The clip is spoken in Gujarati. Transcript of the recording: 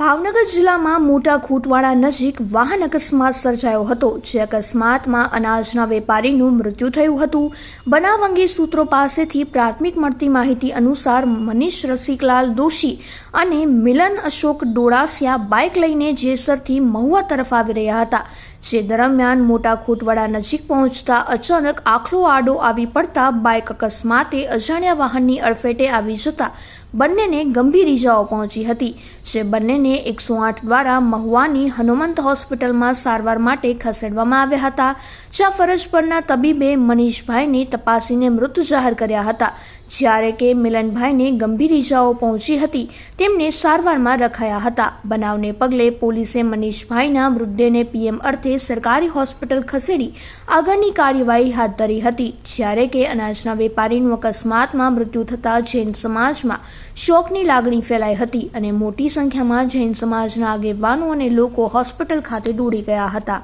ભાવનગર જિલ્લામાં મોટા ખૂટવાડા નજીક વાહન અકસ્માત સર્જાયો હતો, જે અકસ્માતમાં અનાજના વેપારીનું મૃત્યુ થયું હતું. બનાવ અંગે સૂત્રો પાસેથી પ્રાથમિક મળતી માહિતી અનુસાર મનીષ રસિકલાલ દોશી અને મિલન અશોક ડોળાસિયા બાઇક લઈને જેસરથી મહુવા તરફ આવી રહ્યા હતા. જે દરમિયાન મોટા ખૂટવાડા નજીક પહોંચતા અચાનક આખલો આડો આવી પડતા બાઇક અકસ્માતે અજાણ્યા વાહનની અડફેટે આવી જતા બંનેને ગંભીર ઇજાઓ પહોંચી હતી, જે બંનેને એકસો આઠ દ્વારા મહુવાની હનુમંત હોસ્પિટલમાં સારવાર માટે ખસેડવામાં આવ્યા હતા, જ્યાં ફરજ પરના તબીબે મનીષભાઈને તપાસીને મૃત જાહેર કર્યા હતા, જ્યારે કે મિલનભાઈને ગંભીર ઇજાઓ પહોંચી હતી, તેમને સારવારમાં રખાયા હતા. બનાવને પગલે પોલીસે મનીષભાઈના મૃતદેહને પીએમ અર્થે સરકારી હોસ્પિટલ ખસેડી આગળની કાર્યવાહી હાથ ધરી હતી. જ્યારે કે અનાજના વેપારીનું અકસ્માતમાં મૃત્યુ થતાં જૈન સમાજમાં શોકની લાગણી ફેલાઈ હતી અને મોટી સંખ્યામાં જૈન સમાજના આગેવાનો અને લોકો હોસ્પિટલ ખાતે દોડી ગયા હતા.